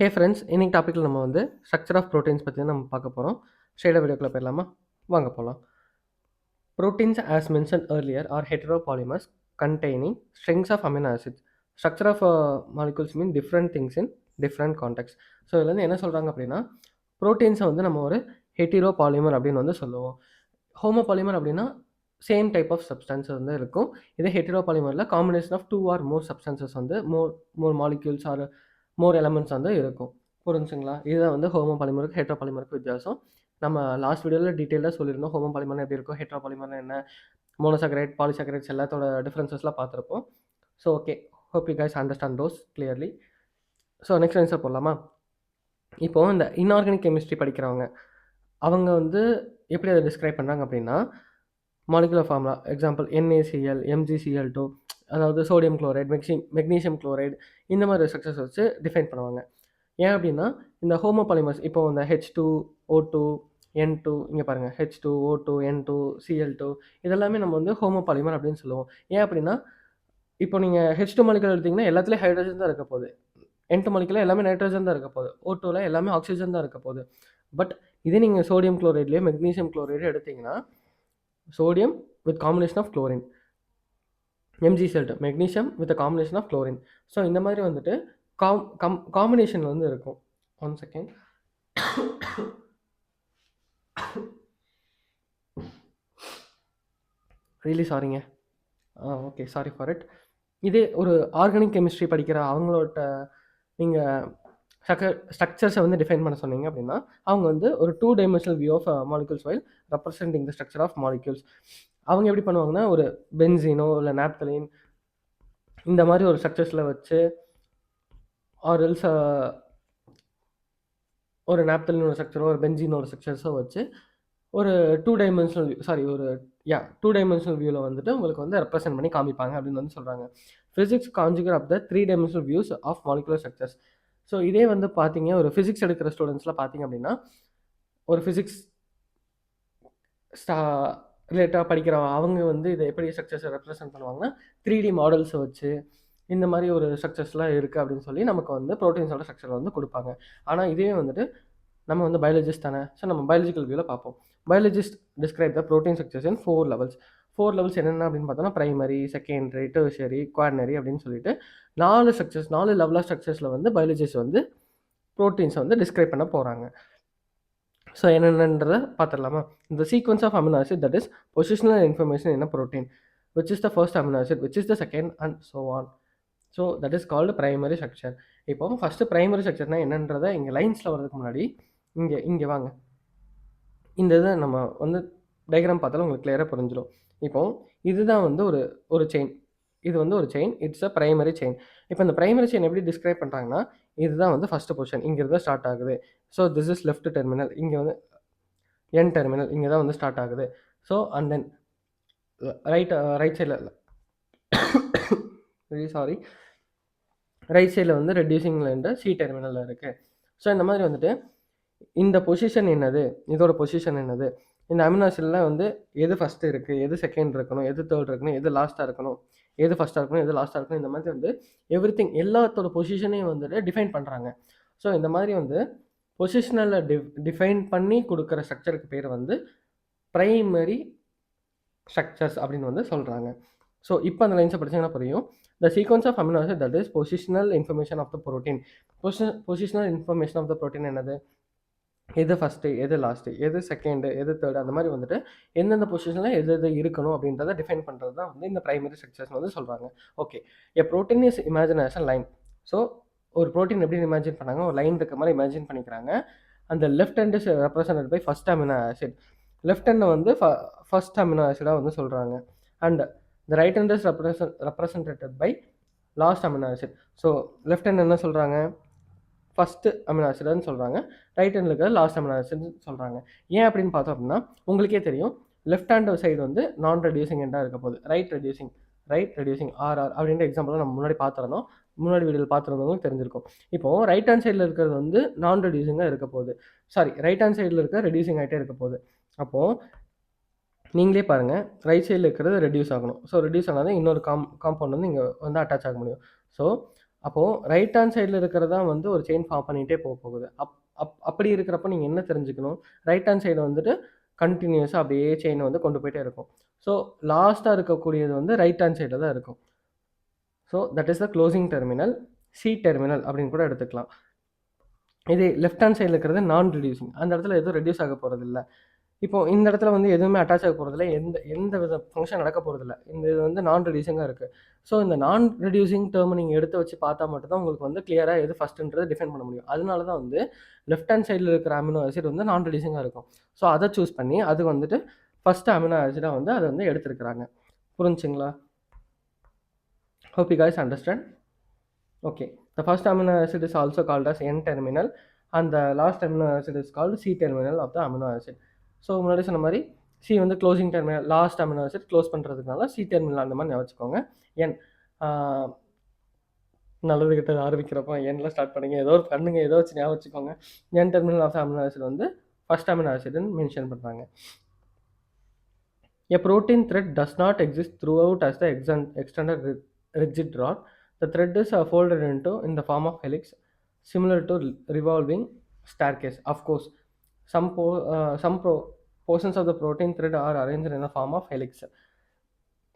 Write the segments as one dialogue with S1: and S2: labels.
S1: Hey friends இன்னைக்கு டாப்பிக்கில் நம்ம வந்து ஸ்ட்ரக்சர் ஆஃப் ப்ரோட்டீன்ஸ் பற்றி தான் நம்ம பார்க்க போகிறோம் ஸ்ட்ரெயிடாக வீடியோக்குள்ளே போயிடலாமா வாங்க போகலாம் proteins as mention earlier are heteropolymers containing strings of amino acids structure of molecules mean different things in different contexts so இதுலேருந்து என்ன சொல்கிறாங்க அப்படின்னா ப்ரோட்டீன்ஸை வந்து நம்ம ஒரு ஹெட்டிரோ பாலிமர் அப்படின்னு வந்து சொல்லுவோம் ஹோமோபாலிமர் அப்படின்னா சேம் டைப் ஆஃப் சப்ஸ்டன்ஸ் வந்து இருக்கும் இதே ஹெட்டிரோ பாலிமரில் combination of two or more substances வந்து more more molecules or more elements வந்து இருக்கும் புரிஞ்சுங்களா இதுதான் வந்து ஹோமோ பாலிமருக்கு ஹெட்ரோ பாலிமருக்கு வித்தியாசம் நம்ம லாஸ்ட் வீடியோவில் டீட்டெயிலாக சொல்லியிருந்தோம் ஹோமோ பாலிமர் எப்படி இருக்கும் ஹெட்ரோ பாலிமர்னா என்ன மோனோசக்ரேட் பாலிசக்ரேட்ஸ் எல்லாத்தோட டிஃப்ரென்சஸ்லாம் பார்த்துருப்போம் so okay hope you guys understand those clearly so next answer போடலாமா இப்போது இந்த இன்ஆர்கானிக் கெமிஸ்ட்ரி படிக்கிறவங்க அவங்க வந்து எப்படி அதை டிஸ்கிரைப் பண்ணுறாங்க அப்படின்னா molecular formula example NaCl MgCl two அதாவது சோடியம் குளோரைடு மெக்சி மெக்னீஷியம் குளோரைடு இந்த மாதிரி ஸ்ட்ரக்சர்ஸ் வச்சு டிஃபைன் பண்ணுவாங்க ஏன் அப்படின்னா இந்த ஹோமோபாலிமர்ஸ் இப்போ இந்த H two O two N two இங்கே பாருங்கள் H two O two N two Cl two இதெல்லாமே நம்ம வந்து ஹோமோபாலிமர் அப்படின்னு சொல்லுவோம் ஏன் அப்படின்னா இப்போ நீங்கள் ஹெச் டூ மலிக்கல் எடுத்திங்கன்னா எல்லாத்துலேயும் ஹைட்ரஜன் தான் இருக்க போகுது என் டூ மலிக்கல் எல்லாமே நைட்ரஜன் தான் இருக்க போகுது ஓ டூவில் எல்லாமே ஆக்சிஜன் தான் இருக்க போகுது பட் இதே நீங்கள் சோடியம் குளோரைட்லேயே மெக்னீஷியம் குளோரைடு எடுத்திங்கன்னா sodium with combination of chlorine Mg salt magnesium with combination of chlorine so இந்த மாதிரி வந்துட்டு காம் கம் காம்பினேஷன் வந்து இருக்கும் ஒன் செகண்ட் ரியலி சாரிங்க ah okay sorry for it இதே ஒரு ஆர்கானிக் கெமிஸ்ட்ரி படிக்கிற அவங்களோட நீங்கள் ஸ்ட்ரக்சர் ஸ்ட்ரக்சர்ஸை வந்து டிஃபைன் பண்ண சொன்னீங்க அப்படின்னா அவங்க வந்து ஒரு two dimensional view of molecules while representing the structure of molecules அவங்க எப்படி பண்ணுவாங்கன்னா ஒரு பென்சினோ இல்லை நேப்தலின் இந்த மாதிரி ஒரு ஸ்ட்ரக்சர்ஸில் வச்சு ஆர் எல்ஸ் ஒரு நேப்தலின் ஒரு ஸ்ட்ரக்சரோ ஒரு பென்சின் ஒரு ஸ்ட்ரக்சர்ஸோ வச்சு ஒரு டூ டைமென்ஷனல் வியூ சாரி ஒரு யா டூ டைமென்ஷனல் வியூவில் வந்துட்டு உங்களுக்கு வந்து ரெப்ரசென்ட் பண்ணி காமிப்பாங்க அப்படின்னு வந்து சொல்கிறாங்க physics conjure of the three dimensional views of molecular structures so இதே வந்து பார்த்தீங்க ஒரு ஃபிசிக்ஸ் எடுக்கிற ஸ்டூடெண்ட்ஸ்லாம் பார்த்தீங்க அப்படின்னா ஒரு ஃபிசிக்ஸ் ஸ்டா ரிலேட்டாக படிக்கிறவங்க அவங்க வந்து இதை எப்படி ஸ்ட்ரக்சர்ஸை ரெப்ரசென்ட் பண்ணுவாங்கன்னா த்ரீ டி மாடல்ஸை வச்சு இந்த மாதிரி ஒரு ஸ்ட்ரக்சர்ஸ்லாம் இருக்குது அப்படின்னு சொல்லி நமக்கு வந்து ப்ரோட்டீன்ஸோட ஸ்ட்ரக்சர் வந்து கொடுப்பாங்க ஆனால் இதே வந்துட்டு நம்ம வந்து பயாலஜிஸ்ட் தானே ஸோ நம்ம பயாலஜிக்கல் வியூவில் பார்ப்போம் biologist describe the protein structures in four levels four levels என்னென்ன அப்படின்னு பார்த்தோம்னா ப்ரைமரி செகண்டரி டெர்ஷரி குவாடினரி அப்படின்னு சொல்லிட்டு நாலு ஸ்ட்ரக்சர்ஸ் நாலு லெவலாக ஸ்ட்ரக்சர்ஸில் வந்து பயாலஜிஸ்ட் வந்து ப்ரோட்டீன்ஸை வந்து டிஸ்கிரைப் பண்ண போகிறாங்க ஸோ என்னென்னன்றதை பார்த்துடலாமா இந்த sequence of amino acid that is positional information in protein which is the first amino acid which is the second and so on so that is called primary structure இப்போ first primary ஸ்ட்ரக்சர்னா என்னன்றதை இங்கே லைன்ஸில் வரதுக்கு முன்னாடி இங்கே இங்கே வாங்க இந்த இதை நம்ம வந்து டயக்ராம் பார்த்தாலும் உங்களுக்கு கிளியராக புரிஞ்சிடும் இப்போ இதுதான் வந்து ஒரு ஒரு செயின் இது வந்து ஒரு chain it's a primary chain இப்போ இந்த ப்ரைமரி செயின் எப்படி டிஸ்கிரைப் பண்ணுறாங்கன்னா இதுதான் வந்து ஃபஸ்ட்டு பொசிஷன் இங்கேருந்து ஸ்டார்ட் ஆகுது so this is left terminal இங்கே வந்து என் டெர்மினல் இங்கே தான் வந்து ஸ்டார்ட் ஆகுது so and then right right சைடில் வெரி சாரி ரைட் சைடில் வந்து ரெடியூசிங் லேண்டு சி டெர்மினலில் இருக்குது ஸோ இந்த மாதிரி வந்துட்டு இந்த பொசிஷன் என்னது இதோட பொசிஷன் என்னது இந்த அமினோ ஆசிட்லாம் வந்து எது ஃபஸ்ட்டு இருக்குது எது செகண்ட் இருக்கணும் எது தேர்ட் இருக்கணும் எது லாஸ்ட்டாக இருக்கணும் எது ஃபஸ்ட்டாக இருக்கணும் எது லாஸ்ட்டாக இருக்கணும் இந்த மாதிரி வந்து எவ்ரி திங் எல்லாத்தோட பொசிஷனையும் வந்துட்டு டிஃபைன் பண்ணுறாங்க ஸோ இந்த மாதிரி வந்து பொசிஷனில் டி டிஃபைன் பண்ணி கொடுக்குற ஸ்ட்ரக்சருக்கு பேர் வந்து ப்ரைமரி ஸ்ட்ரக்சர்ஸ் அப்படின்னு வந்து சொல்கிறாங்க ஸோ இப்போ அந்த லைன்ஸை படிச்சிங்கன்னா புரியும் the sequence of amino acid that is positional information of the protein positional information of the protein என்னது எது ஃபஸ்ட்டு எது லாஸ்ட்டு எது செகண்டு எது தேர்டு அந்த மாதிரி வந்துட்டு எந்தெந்த பொசிஷனில் எது எது இருக்கணும் அப்படின்றத டிஃபைன் பண்ணுறது தான் வந்து இந்த ப்ரைமரி ஸ்ட்ரக்சர்ஸ் வந்து சொல்கிறாங்க okay a protein is imagination line so ஒரு ப்ரோட்டீன் எப்படின்னு இமேஜின் பண்ணாங்க ஒரு லைன் இருக்க மாதிரி இமேஜின் பண்ணிக்கிறாங்க அந்த left hand is represent by first amino acid left ஹேண்டை வந்து ஃப ஃபஸ்ட் அமினோ ஆசிடாக வந்து சொல்கிறாங்க and the right hand is represent represented by last amino acid so left hand என்ன சொல்கிறாங்க ஃபஸ்ட்டு அமினோ ஆசிட்னு சொல்கிறாங்க ரைட் ஹேண்டில் இருக்கிறது லாஸ்ட் அமினோ ஆசிட்னு சொல்கிறாங்க ஏன் அப்படின்னு பார்த்தோம் அப்படின்னா உங்களுக்கே தெரியும் லெஃப்ட் ஹேண்ட் சைடு வந்து நான் ரெடியூசிங் எண்டாக இருக்க போகுது right reducing right reducing RR அப்படின்ற எக்ஸாம்பிள் நம்ம முன்னாடி பார்த்துருந்தோம் முன்னாடி வீடியோ பார்த்துருந்தவங்களும் தெரிஞ்சிருக்கும் இப்போ ரைட் ஹேண்ட் சைடில் இருக்கிறது வந்து நான் ரெடியூசிங்காக இருக்க போகுது சாரி ரைட் ஹேண்ட் சைடில் இருக்க ரெடியூசிங் ஆகிட்டே இருக்க போகுது அப்போது நீங்களே பாருங்கள் ரைட் சைடில் இருக்கிறது ரெடியூஸ் ஆகணும் ஸோ ரெடியூஸ் ஆனால் இன்னொரு காம் காம்பவுண்ட் வந்து இங்கே வந்து அட்டாச் ஆக முடியும் ஸோ அப்போது ரைட் ஹேண்ட் சைடில் தான் வந்து ஒரு செயின் ஃபார்ம் பண்ணிகிட்டே போக போகுது அப் அப் அப்படி இருக்கிறப்ப நீங்கள் என்ன தெரிஞ்சுக்கணும் ரைட் ஹேண்ட் சைடு வந்துட்டு கண்டினியூஸாக அப்படியே செயினை வந்து கொண்டு போயிட்டே இருக்கும் ஸோ லாஸ்ட்டாக இருக்கக்கூடியது வந்து ரைட் ஹேண்ட் சைடில் தான் இருக்கும் so that is the closing terminal C terminal அப்படின்னு கூட எடுத்துக்கலாம் இது லெஃப்ட் ஹேண்ட் சைடில் இருக்கிறது நான் ரிடியூசிங் அந்த இடத்துல எதுவும் ரெடியூஸ் ஆக போகிறது இல்லை இப்போது இந்த இடத்துல வந்து எதுவுமே அட்டாச் ஆக போகிறதில்ல எந்த எந்த வித ஃபங்க்ஷன் நடக்க போகிறதில்ல இந்த இது வந்து நான் ரெடியூசிங்காக இருக்குது ஸோ இந்த நான் ரெடியூசிங் டேர்ம் நீங்கள் எடுத்து வச்சு பார்த்தா மட்டும்தான் உங்களுக்கு வந்து கிளியராக எது ஃபஸ்ட்டுன்றதை டிஃபைன் பண்ண முடியும் அதனால தான் வந்து லெஃப்ட் ஹேண்ட் சைடில் இருக்கிற அமினோ ஆசிட் வந்து நான் ரெடியூசிங்காக இருக்கும் ஸோ அதை சூஸ் பண்ணி அது வந்துட்டு ஃபஸ்ட் அமினோ ஆசிடாக வந்து அதை வந்து எடுத்துருக்குறாங்க புரிஞ்சுங்களா hope you guys understand okay the first amino acid is also called as N terminal அந்த last amino acid is called C terminal of the amino acid so முன்னாடி சொன்ன மாதிரி சி வந்து க்ளோசிங் டெர்மினல் லாஸ்ட் டெர்மினல் வச்சுட்டு close பண்ணுறதுனால C terminal அந்த மாதிரி வச்சுக்கோங்க என் நல்லது கிட்ட ஆரம்பிக்கிறப்போ எண்ணில் ஸ்டார்ட் பண்ணுங்க ஏதோ ஒரு பண்ணுங்க ஏதோ வச்சு ஞாபகம் வச்சுக்கோங்க N terminal of amino acid வந்து ஃபஸ்ட் அமினோ ஆசிட்னு மென்ஷன் பண்ணுறாங்க a protein thread does not exist throughout as the extend extended rigid rod the thread is folded into in the form of helix similar to revolving star case of course some போ some ப்ரோ portions of the protein thread are arrange in the form of helix.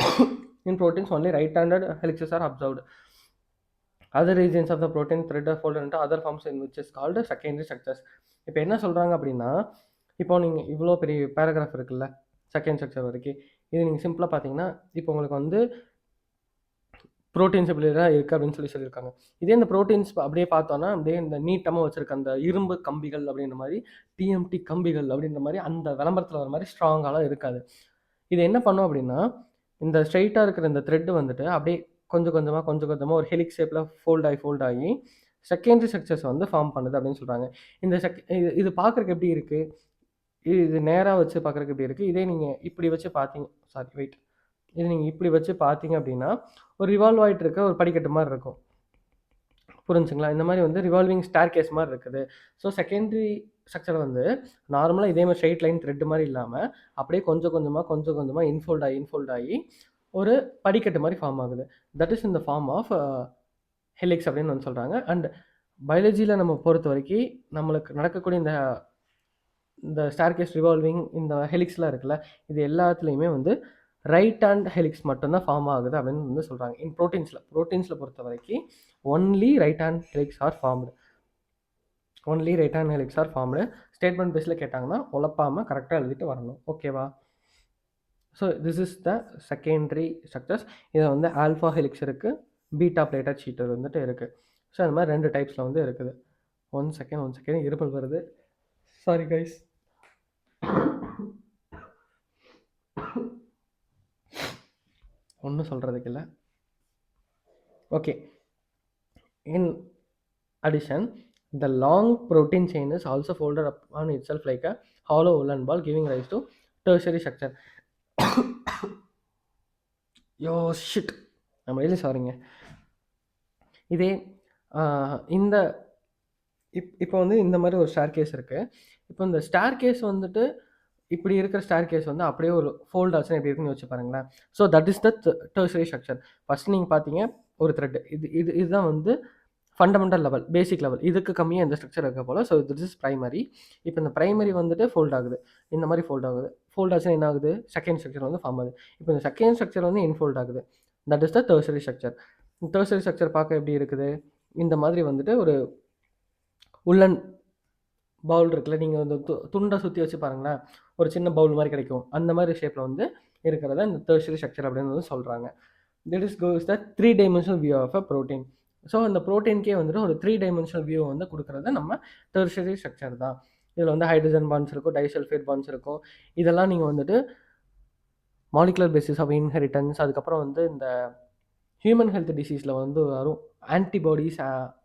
S1: in proteins, only right-handed helices are observed. Other regions of the protein thread folded into other forms in which is called secondary structures இப்போ என்ன சொல்கிறாங்க அப்படின்னா இப்போ நீங்கள் இவ்வளோ பெரிய paragraph இருக்குல்ல second structure வரைக்கும் இது நீங்கள் சிம்பிளாக பார்த்தீங்கன்னா இப்போ உங்களுக்கு வந்து ப்ரோட்டீன்ஸ் அப்படிலாம் இருக்குது அப்படின்னு சொல்லி சொல்லியிருக்காங்க இதே இந்த ப்ரோட்டீன்ஸ் அப்படியே பார்த்தோன்னா அப்படியே இந்த நீட்டமாக வச்சுருக்க அந்த இரும்பு கம்பிகள் அப்படின்ற மாதிரி டிஎம்டி கம்பிகள் அப்படின்ற மாதிரி அந்த விளம்பரத்தில் வர மாதிரி ஸ்ட்ராங்காலாம் இருக்காது இது என்ன பண்ணும் அப்படின்னா இந்த ஸ்ட்ரைட்டாக இருக்கிற இந்த த்ரெட்டு வந்துட்டு அப்படியே கொஞ்சம் கொஞ்சமாக கொஞ்சம் கொஞ்சமாக ஒரு ஹெலிக் ஷேப்பில் ஃபோல்ட் ஆகி ஃபோல்ட் ஆகி செகண்டரி ஸ்ட்ரக்சர்ஸ் வந்து ஃபார்ம் பண்ணுது அப்படின்னு சொல்கிறாங்க இந்த செக் இது இது பார்க்குறக்கு எப்படி இருக்குது இது நேராக வச்சு பார்க்குறக்கு எப்படி இருக்குது இதே நீங்கள் இப்படி வச்சு பார்த்தீங்க சாரி வெயிட் இது நீங்கள் இப்படி வச்சு பார்த்தீங்க அப்படின்னா ஒரு ரிவால்வ் ஆகிட்டு இருக்க ஒரு படிக்கட்டு மாதிரி இருக்கும் புரிஞ்சுங்களா இந்த மாதிரி வந்து ரிவால்விங் ஸ்டார் கேஸ் மாதிரி இருக்குது ஸோ செகண்டரி ஸ்ட்ரக்சர் வந்து நார்மலாக இதே மாதிரி ஸ்ட்ரெயிட் லைன் த்ரெட் மாதிரி இல்லாமல் அப்படியே கொஞ்சம் கொஞ்சமாக கொஞ்சம் கொஞ்சமாக இன்ஃபோல்ட் ஆகி இன்ஃபோல்ட் ஆகி ஒரு படிக்கட்டு மாதிரி ஃபார்ம் ஆகுது that is in the form of helix அப்படின்னு வந்து சொல்கிறாங்க அண்ட் பயாலஜியில் நம்ம பொறுத்த வரைக்கும் நம்மளுக்கு நடக்கக்கூடிய இந்த இந்த ஸ்டார்கேஸ் ரிவால்விங் இந்த ஹெலிக்ஸ்லாம் இருக்குல்ல இது எல்லாத்துலேயுமே வந்து ரைட் ஹேண்ட் ஹெலிக்ஸ் மட்டும்தான் ஃபார்ம் ஆகுது அப்படின்னு வந்து சொல்கிறாங்க இன் ப்ரோட்டீன்ஸில் ப்ரோட்டீன்ஸில் பொறுத்த வரைக்கும் only right hand helix are formed only right hand helix are formed statement பேஸில் கேட்டாங்கன்னா உழப்பாமல் கரெக்டாக எழுதிட்டு வரணும் ஓகேவா so this is the secondary structures இதை வந்து ஆல்ஃபா ஹெலிக்ஸ் இருக்குது பீட்டா பிளேட்டா சீட்டர் வந்துட்டு இருக்குது ஸோ அந்த மாதிரி ரெண்டு டைப்ஸில் வந்து இருக்குது ஒன் செகண்ட் ஒன் செகண்ட் இருப்பல் வருது சாரி கைஸ் ஒன்றும் சொல்கிறதுக்கு இல்லை okay in addition the long protein chain is also folded up on itself like a hollow and ball giving rise to tertiary structure யோ ஷிட் நம்ம எழுதி சாரிங்க இதே இந்த இப் இப்போ வந்து இந்த மாதிரி ஒரு ஸ்டார் கேஸ் இருக்குது இப்போ இந்த ஸ்டார் கேஸ் வந்துட்டு இப்படி இருக்கிற ஸ்டார் கேஸ் வந்து அப்படியே ஒரு ஃபோல்ட் ஆச்சுன்னா எப்படி இருக்குன்னு வச்சு பாருங்களேன் so that is the tertiary structure first நீங்கள் பார்த்தீங்க ஒரு த்ரெட் இது இது இதுதான் வந்து ஃபண்டமெண்டல் லெவல் பேசிக் லெவல் இதுக்கு கம்மியாக இந்த ஸ்ட்ரக்சர் இருக்க போல் ஸோ திஸ் இஸ் ப்ரைமரி இப்போ இந்த ப்ரைமரி வந்துட்டு ஃபோல்ட் ஆகுது இந்த மாதிரி ஃபோல்ட் ஆகுது ஃபோல்ட் ஆச்சுன்னா என்ன ஆகுது செகண்ட் ஸ்ட்ரக்சர் வந்து ஃபார்ம் ஆகுது இப்போ இந்த செகண்ட் ஸ்ட்ரக்சர் வந்து இன்ஃபோல்ட் ஆகுது that is the tertiary structure tertiary structure பார்க்க எப்படி இருக்குது இந்த மாதிரி வந்துட்டு ஒரு உள்ளன் பவுல் இருக்குல்ல நீங்கள் வந்து துண்டை சுற்றி வச்சு பாருங்களேன் ஒரு சின்ன பவுல் மாதிரி கிடைக்கும் அந்த மாதிரி ஷேப்பில் வந்து இருக்கிறத இந்த தேர்ஷரி ஸ்ட்ரக்சர் அப்படின்னு வந்து சொல்கிறாங்க that is goes the three dimensional view of a protein so அந்த ப்ரோட்டீன்கே வந்துட்டு ஒரு த்ரீ டைமென்ஷனல் வியூ வந்து கொடுக்குறத நம்ம தேர்ஷரி ஸ்ட்ரக்சர் தான் இதில் வந்து ஹைட்ரஜன் பான்ஸ் இருக்கும் டைசல்ஃபேட் பான்ஸ் இருக்கும் இதெல்லாம் நீங்கள் வந்துட்டு மாலிகுலர் பேசிஸ் ஆஃப் இன்ஹெரிட்டன்ஸ் அதுக்கப்புறம் வந்து இந்த ஹியூமன் ஹெல்த் டிசீஸில் வந்து வரும் ஆன்டிபாடிஸ்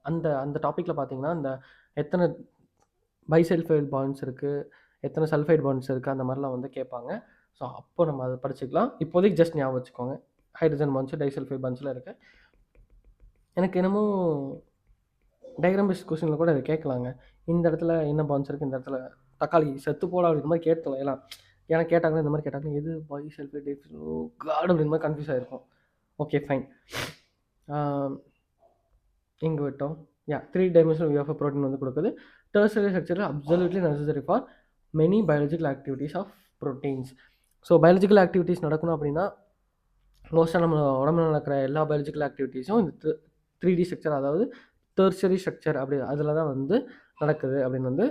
S1: அந்த அந்த டாப்பிக்கில் பார்த்தீங்கன்னா அந்த எத்தனை பைசல்ஃபைட் பான்ஸ் இருக்குது எத்தனை சல்ஃபைட் பாண்ட்ஸ் இருக்குது அந்த மாதிரிலாம் வந்து கேட்பாங்க ஸோ அப்போ நம்ம அதை படிச்சுக்கலாம் இப்போதைக்கு ஜஸ்ட் ஞாபகம் வச்சுக்கோங்க ஹைட்ரஜன் பாண்ட்ஸு டைசல்ஃபைட் பாண்ட்ஸ்லாம் இருக்குது எனக்கு என்னமோ டயக்ராம் பேஸ்ட் கொஸ்டினில் கூட இதை கேட்கலாங்க இந்த இடத்துல என்ன பாண்ட்ஸ் இருக்குது இந்த இடத்துல தக்காளி செத்து போடா இந்த மாதிரி கேட்கலாம் எல்லாம் ஏன்னா கேட்டாங்கன்னா இந்த மாதிரி கேட்டாங்கன்னா எது பாய் செல்ஃபைட் காட் அப்படின்ற மாதிரி கன்ஃபியூஸ் ஆகிருக்கும் ஓகே ஃபைன் இங்கே விட்டோம் yeah three dimensional view of protein வந்து கொடுக்குது tertiary structure absolutely necessary for many biological activities of proteins so biological activities நடக்கணும் அப்படின்னா மோஸ்ட்டாக நம்ம உடம்புல நடக்கிற எல்லா பயாலஜிக்கல் ஆக்டிவிட்டீஸும் இந்த த்ரீ டி ஸ்ட்ரக்சர் அதாவது தேர்ச்சரி ஸ்ட்ரக்சர் அப்படி அதில் தான் வந்து நடக்குது அப்படின்னு வந்து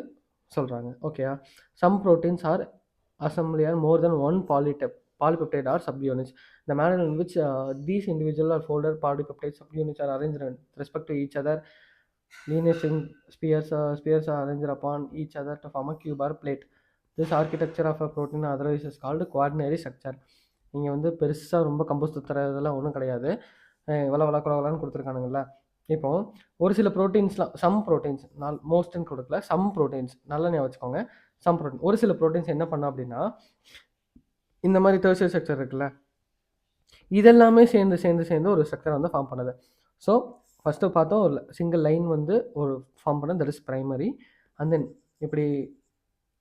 S1: சொல்கிறாங்க ஓகேயா some proteins are assembly or more then one பாலிடெப் பாலிபெப்டைட் ஆர் சப் யூனிட்ஸ் இந்த manner in which these individual are folded polypeptide subunits are arrange respect to each other Lineage spheres spheres uh, spheres are arranged upon each other to form a cube or plate. This architecture of a protein otherwise is called quaternary வந்து பெருசாக ரொம்ப compose துத்துற இதெல்லாம் ஒன்றும் கிடையாது இவ்வளோ வள குலவலான்னு கொடுத்துருக்கானுங்களா இப்போ ஒரு சில ப்ரோட்டீன்ஸ்லாம் சம் ப்ரோட்டீன்ஸ் நால் மோஸ்ட்னு கொடுக்கல சம் ப்ரோட்டீன்ஸ் நல்லா ஞாபகம் வச்சுக்கோங்க சம் ப்ரோட்டீன் ஒரு சில ப்ரோட்டீன்ஸ் என்ன பண்ணோம் அப்படின்னா இந்த மாதிரி தேர்சியல் ஸ்ட்ரக்சர் இருக்குல்ல இதெல்லாமே சேர்ந்து சேர்ந்து சேர்ந்து ஒரு ஸ்ட்ரக்சர் வந்து ஃபார்ம் பண்ணுது ஸோ ஃபஸ்ட்டு பார்த்தோம் ஒரு சிங்கிள் லைன் வந்து ஒரு ஃபார்ம் பண்ண that is primary and then இப்படி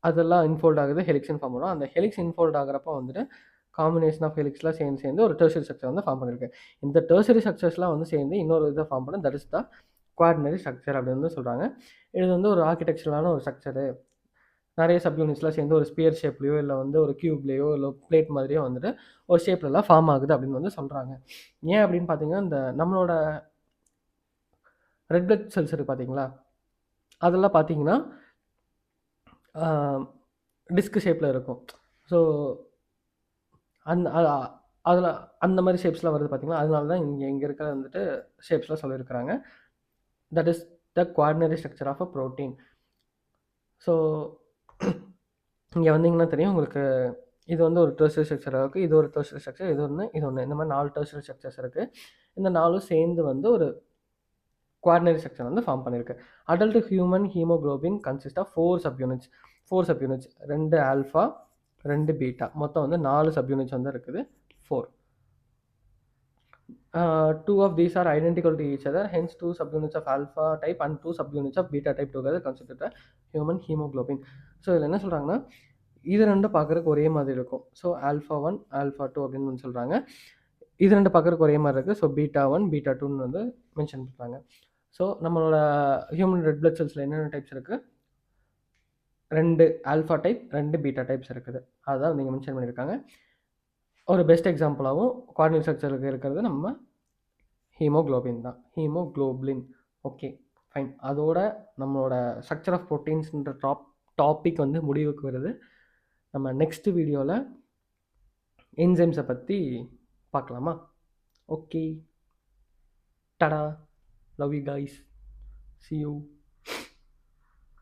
S1: அதெல்லாம் இன்ஃபோல்ட் ஆகுது ஹெலிக்ஷன் ஃபார்ம் பண்ணோம் அந்த ஹெலிக்ஸ் இன்ஃபோல்ட் ஆகிறப்ப வந்துட்டு காம்பினேஷன் ஆஃப் ஹெலிக்ஸ்லாம் சேர்ந்து சேர்ந்து ஒரு டெர்சரி ஸ்ட்ரக்சர் வந்து ஃபார்ம் பண்ணியிருக்கு இந்த டெர்சரி ஸ்ட்ரக்சர்ஸ்லாம் வந்து சேர்ந்து இன்னொரு இதை ஃபார்ம் பண்ண that is the quaternary structure அப்படின்னு வந்து சொல்கிறாங்க இது வந்து ஒரு ஆர்கிடெக்சரலான ஒரு ஸ்ட்ரக்சரு நிறைய யூனிட்ஸ்லாம் சேர்ந்து ஒரு ஸ்பியர் ஷேப்லேயோ இல்லை வந்து ஒரு க்யூப்லேயோ இல்லை பிளேட் மாதிரியோ வந்துட்டு ஒரு ஷேப்லலாம் ஃபார்ம் ஆகுது அப்படின்னு வந்து சொல்கிறாங்க ஏன் அப்படின்னு பார்த்தீங்கன்னா இந்த நம்மளோட ரெட் பிளட் செல்ஸ் இருக்குது பார்த்தீங்களா அதெல்லாம் பார்த்தீங்கன்னா டிஸ்க் ஷேப்பில் இருக்கும் ஸோ அந்த அதில் அந்த மாதிரி ஷேப்ஸ்லாம் வருது பார்த்திங்கன்னா அதனால தான் இங்கே இங்கே இருக்கிற வந்துட்டு ஷேப்ஸ்லாம் சொல்லியிருக்கிறாங்க that is the quaternary structure of a protein so இங்கே வந்தீங்கன்னா தெரியும் உங்களுக்கு இது வந்து ஒரு டர்சரி ஸ்ட்ரக்சர் இருக்குது இது ஒரு டர்சரி ஸ்ட்ரக்சர் இது ஒன்று இது ஒன்று இந்த மாதிரி நாலு டர்சரி ஸ்ட்ரக்சர்ஸ் இருக்குது இந்த நாலும் சேர்ந்து வந்து ஒரு குவாடினரி செக்ஷன் வந்து ஃபார்ம் பண்ணியிருக்கு adult human haemoglobin consist of four subunits four subunits ரெண்டு ஆல்ஃபா ரெண்டு பீட்டா மொத்தம் வந்து நாலு சப் யூனிட்ஸ் வந்து இருக்குது four two of these are identical to each other hence two subunits of alpha type and two subunits of beta type together consider human haemoglobin so இதில் என்ன சொல்கிறாங்கன்னா இது ரெண்டும் பார்க்குறக்கு ஒரே மாதிரி இருக்கும் ஸோ ஆல்ஃபா ஒன் ஆல்ஃபா டூ அப்படின்னு சொல்கிறாங்க இது ரெண்டு பார்க்குறக்கு ஒரே மாதிரி இருக்குது ஸோ பீட்டா ஒன் பீட்டா டூன்னு வந்து மென்ஷன் பண்ணுறாங்க ஸோ நம்மளோட ஹியூமன் ரெட் பிளட் செல்ஸில் என்னென்ன டைப்ஸ் இருக்குது ரெண்டு ஆல்ஃபா டைப் ரெண்டு பீட்டா டைப்ஸ் இருக்குது அதான் நீங்கள் மென்ஷன் பண்ணியிருக்காங்க ஒரு பெஸ்ட் எக்ஸாம்பிளாகவும் குவாடினல் ஸ்ட்ரக்சருக்கு இருக்கிறது நம்ம ஹீமோக்ளோபின் தான் ஹீமோக்ளோபின் ஓகே ஃபைன் அதோட நம்மளோட ஸ்ட்ரக்சர் ஆஃப் ப்ரோட்டீன்ஸ்ன்ற டாப் டாபிக் வந்து முடிவுக்கு வருது நம்ம நெக்ஸ்ட் வீடியோவில் என்சைம்ஸை பற்றி பார்க்கலாமா ஓகே டடா Love you guys. See you.